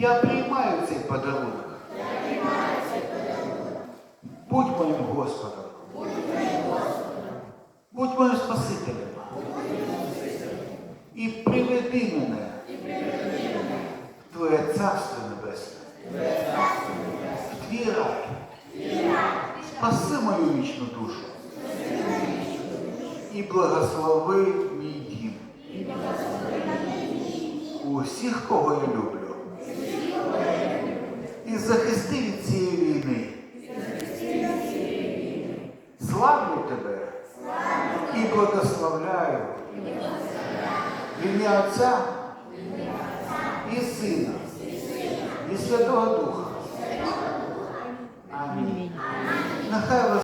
Я приймаю цей подарунок. Будь моїм Господом. Будь моїм Спасителем. І приведи мене в Твоє Царство Небесне. В твій рай. Спаси мою вічну душу. І благослови мій дім. Усіх, кого я люблю захисти від цієї війни. Славлю тебе і благословляю в ім'я Отця і Сина, і Святого Духа. Амінь.